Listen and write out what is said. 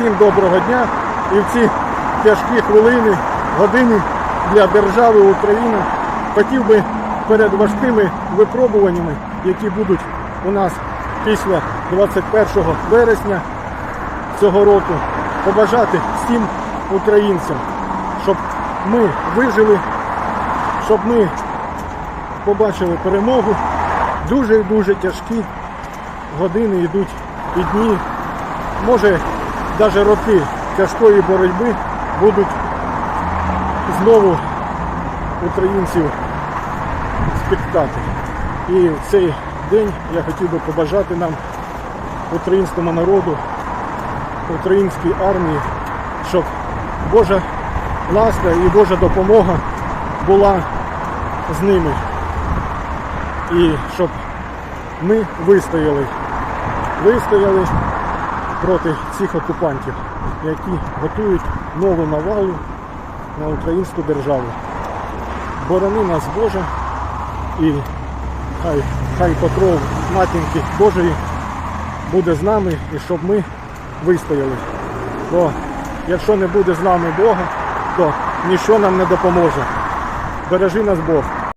Всім доброго дня і в ці тяжкі хвилини, години для держави України хотів би перед важкими випробуваннями, які будуть у нас після 21 вересня цього року, побажати всім українцям, щоб ми вижили, щоб ми побачили перемогу. Дуже дуже тяжкі години йдуть і дні. Може, навіть роки тяжкої боротьби будуть знову українців спіткати. І в цей день я хотів би побажати нам, українському народу, українській армії, щоб Божа ласка і Божа допомога була з ними. І щоб ми вистояли, вистояли проти цих окупантів, які готують нову навалу на українську державу. Борони нас Боже і хай, хай покров матінки Божої буде з нами і щоб ми вистояли. Бо якщо не буде з нами Бога, то нічого нам не допоможе. Бережи нас Бог.